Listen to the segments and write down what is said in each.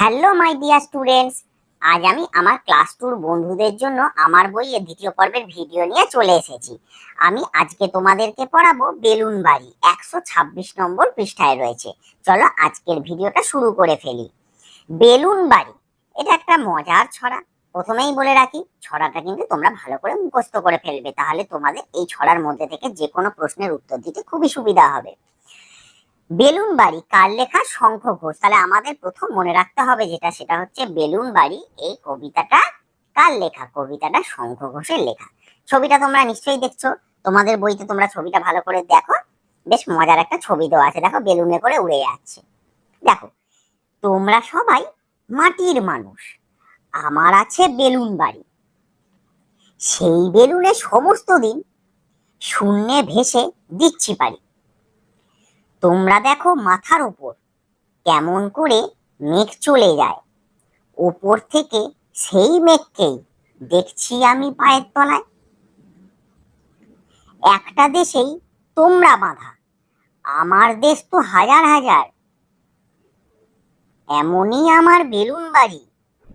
Hello my dear students আজ আমি আমার ক্লাস টুর বন্ধুদের জন্য আমার বইয়ের দ্বিতীয় পর্বের ভিডিও নিয়ে চলে এসেছি। আমি আজকে তোমাদেরকে পড়াবো বেলুন বাড়ি, একশো ছাব্বিশ নম্বর পৃষ্ঠায় রয়েছে। চলো আজকের ভিডিওটা শুরু করে ফেলি। বেলুন বাড়ি, এটা একটা মজার ছড়া। প্রথমেই বলে রাখি, ছড়াটা কিন্তু তোমরা ভালো করে মুখস্থ করে ফেলবে, তাহলে তোমাদের এই ছড়ার মধ্যে থেকে যে কোনো প্রশ্নের উত্তর দিতে খুবই সুবিধা হবে। বেলুন বাড়ি, কার লেখা? শঙ্খ ঘোষ। তাহলে আমাদের প্রথম মনে রাখতে হবে যেটা, সেটা হচ্ছে বেলুন বাড়ি। এই কবিতাটা কার লেখা? কবিতাটা শঙ্খ ঘোষের লেখা। ছবিটা তোমরা নিশ্চয়ই দেখছ। তোমাদের বইতে তোমরা ছবিটা ভালো করে দেখো। বেশ মজার একটা ছবি দেওয়া আছে। দেখো, বেলুনে করে উড়ে যাচ্ছে। দেখো, তোমরা সবাই মাটির মানুষ। আমার আছে বেলুন বাড়ি। সেই বেলুনে সমস্ত দিন শূন্যে ভেসে দিচ্ছি পারি তোমরা দেখো মাথার উপর। কেমন করে মেঘ চলে যায়। ওপর থেকে সেই মেঘকেই দেখছি আমি পায়ের তলায়। একটা দেশেই তোমরা বাঁধা। আমার দেশ তো হাজার হাজার। এমনই আমার বেলুন বাড়ি।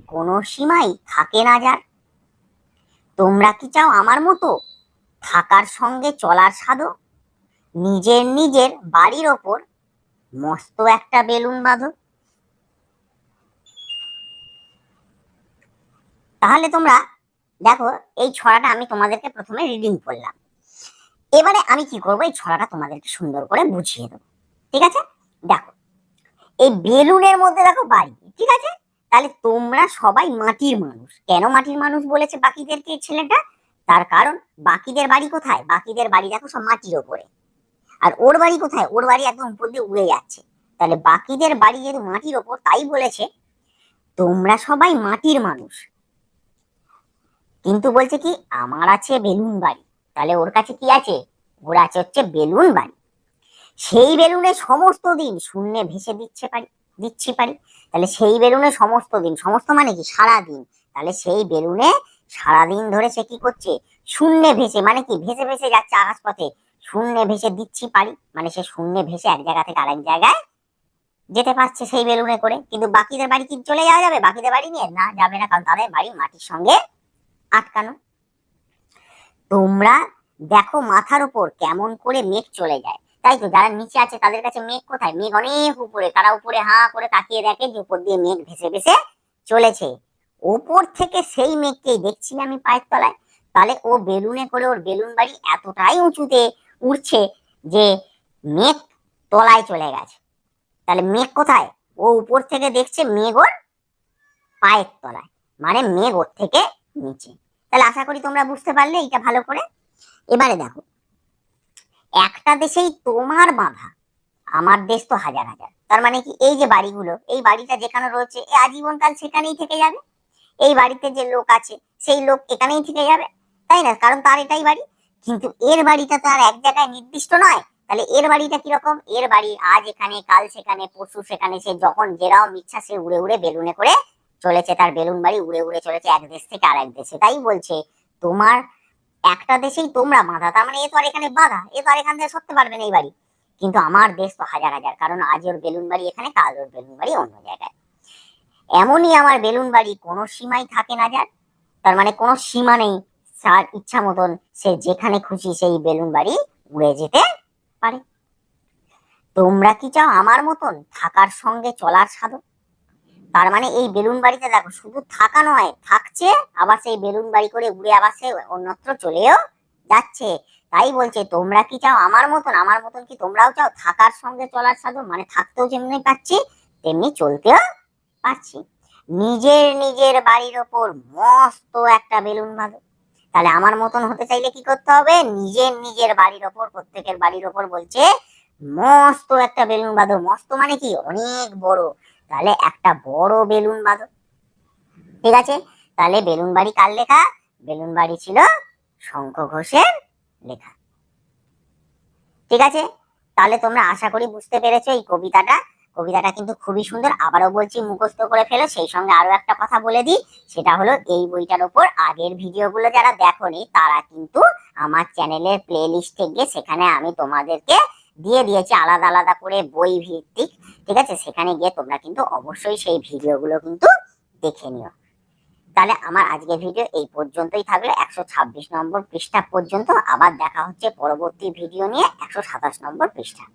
কোনো সীমাই থাকে না যার। তোমরা কি চাও আমার মতো থাকার সঙ্গে চলার সাধো নিজের নিজের বাড়ির ওপর মস্ত একটা বেলুন বাঁধো। তাহলে তোমরা দেখো, এই ছড়াটা আমি তোমাদেরকে প্রথমে রিডিং করলাম। এবারে আমি কি করব? এই ছড়াটা তোমাদেরকে সুন্দর করে বুঝিয়ে দেবো। ঠিক আছে? দেখো, এই বেলুনের মধ্যে দেখো বাড়ি, ঠিক আছে? তাহলে তোমরা সবাই মাটির মানুষ। কেন মাটির মানুষ বলেছে বাকিদেরকে ছেলেটা? তার কারণ বাকিদের বাড়ি কোথায়? বাকিদের বাড়ি দেখো সব মাটির ওপরে। আর ওর বাড়ি কোথায়? ওর বাড়ি একদম উপর দিয়ে উড়ে যাচ্ছে। তাহলে বাকিদের বাড়ি যেহেতু মাটির ওপর, তাই বলেছে, তোমরা সবাই মাটির মানুষ। কিন্তু বলছে কি, আমার আছে বেলুন বাড়ি। তাহলে ওর কাছে কি আছে? ওর আছে হচ্ছে বেলুন বাড়ি। সেই বেলুনে সমস্ত দিন শূন্যে ভেসে দিচ্ছে পারি দিচ্ছি পারি তাহলে সেই বেলুনে সমস্ত দিন, সমস্ত মানে কি? সারা দিন তাহলে সেই বেলুনে সারাদিন ধরে সে কি করছে? শূন্যে ভেসে মানে কি? ভেসে ভেসে যাচ্ছে আকাশ পথে শূন্যে ভেসে দিচ্ছি পারি। মানে সে শূন্যে ভেসে এক জায়গা থেকে আরেক জায়গায় যেতে পারছে সেই বেলুনে করে। কিন্তু বাকিদের বাড়ি কি চলে যাওয়া যাবে? বাকিদের বাড়ি নিয়ে না যাবে না, কারণ তাদের বাড়ি মাটির সঙ্গে আটকানো। তোমরা দেখো মাথার উপর কেমন করে মেঘ চলে যায়। তাই তো যারা নিচে আছে তাদের কাছে মেঘ কোথায়? মেঘ অনেক উপরে। তারা উপরে হা করে তাকিয়ে দেখে যে উপর দিয়ে মেঘ ভেসে ভেসে চলেছে। ওপর থেকে সেই মেঘকেই দেখছি আমি পায়ের তলায়। তাহলে ও বেলুনে করে ওর বেলুন বাড়ি এতটাই উঁচুতে উঠছে যে মেঘ তলায় চলে গেছে। তাহলে মেঘ কোথায়? ও উপর থেকে দেখছে মেঘ ওর পায়ের তলায় মানে মেঘ ওর থেকে নিচে। তাহলে আশা করি তোমরা বুঝতে পারলে এটা ভালো করে। এবারে দেখো, একটা দেশেই তোমার বাঁধা, আমার দেশ তো হাজার হাজার। তার মানে কি এই যে বাড়িগুলো, এই বাড়িটা যেখানে রয়েছে, এ আজীবনকাল সেখানেই থেকে যাবে। এই বাড়িতে যে লোক আছে, সেই লোক এখানেই থেকে যাবে। তাই না? কারণ তার এটাই বাড়ি। কিন্তু এর বাড়িটা তো আর এক জায়গায় নির্দিষ্ট নয়। তাহলে এর বাড়িটা কীরকম? এর বাড়ি আজ এখানে, কাল সেখানে, পরশু সেখানে, সে যখন যেরাও ইচ্ছা সে উড়ে উড়ে বেলুনে করে চলেছে। তার বেলুন বাড়ি উড়ে উড়ে চলেছে এক দেশ থেকে আরেক দেশে। তাই বলছে, তোমার একটা দেশেই তোমরা বাঁধা। তার মানে এ তো আর এখানে বাঁধা। এ তো আর এখান থেকে সরতে পারবে না এই বাড়ি। কিন্তু আমার দেশ তো হাজার হাজার। কারণ আজ ওর বেলুন বাড়ি এখানে, কাল ওর বেলুন বাড়ি অন্য জায়গায়। এমনই আমার বেলুন বাড়ি। কোনো সীমাই থাকে না যার। তার মানে কোনো সীমা নেই। তার ইচ্ছা মতন সে যেখানে খুশি সেই বেলুন বাড়ি উড়ে যেতে পারে। তোমরা কি চাও আমার মতন থাকার সঙ্গে চলার সাধন? তার মানে এই বেলুন বাড়িতে দেখো, শুধু থাকা নয়, থাকছে, আবার সেই বেলুন বাড়ি করে উড়ে আবার সে অন্যত্র চলেও যাচ্ছে। তাই বলছে, তোমরা কি চাও আমার মতন আমার মতন কি তোমরাও চাও থাকার সঙ্গে চলার সাধন? মানে থাকতেও যেমনি পাচ্ছি তেমনি চলতেও পারছি। নিজের নিজের বাড়ির ওপর মস্ত একটা বেলুন বাঁধো। তাহলে আমার মতন হতে চাইলে কি করতে হবে? নিজের নিজের বাড়ির ওপর, প্রত্যেকের বাড়ির ওপর বলছে, মস্ত একটা বেলুন বাঁধো। মস্ত মানে কি? অনেক বড়। তাহলে একটা বড় বেলুন বাঁধো। ঠিক আছে? তাহলে বেলুন বাড়ি কার লেখা? বেলুন বাড়ি ছিল শঙ্খ ঘোষের লেখা। ঠিক আছে? তাহলে তোমরা আশা করি বুঝতে পেরেছ এই কবিতাটা। কবিতাটা কিন্তু খুবই সুন্দর, আবারও বলছি মুখস্থ করে ফেলো, সেই সঙ্গে আরও একটা কথা বলে দিই, সেটা হলো এই বইটার ওপর আগের ভিডিওগুলো যারা দেখোনি, তারা কিন্তু আমার চ্যানেলের প্লে লিস্টে গিয়ে সেখানে আমি তোমাদেরকে দিয়ে দিয়েছি আলাদা আলাদা করে বই ভিত্তিক, ঠিক আছে? সেখানে গিয়ে তোমরা কিন্তু অবশ্যই সেই ভিডিওগুলো কিন্তু দেখে নিও। তাহলে আমার আজকের ভিডিও এই পর্যন্তই থাকল, একশো ছাব্বিশ নম্বর পৃষ্ঠা পর্যন্ত, আবার দেখা হচ্ছে পরবর্তী ভিডিও নিয়ে একশো সাতাশ নম্বর পৃষ্ঠা।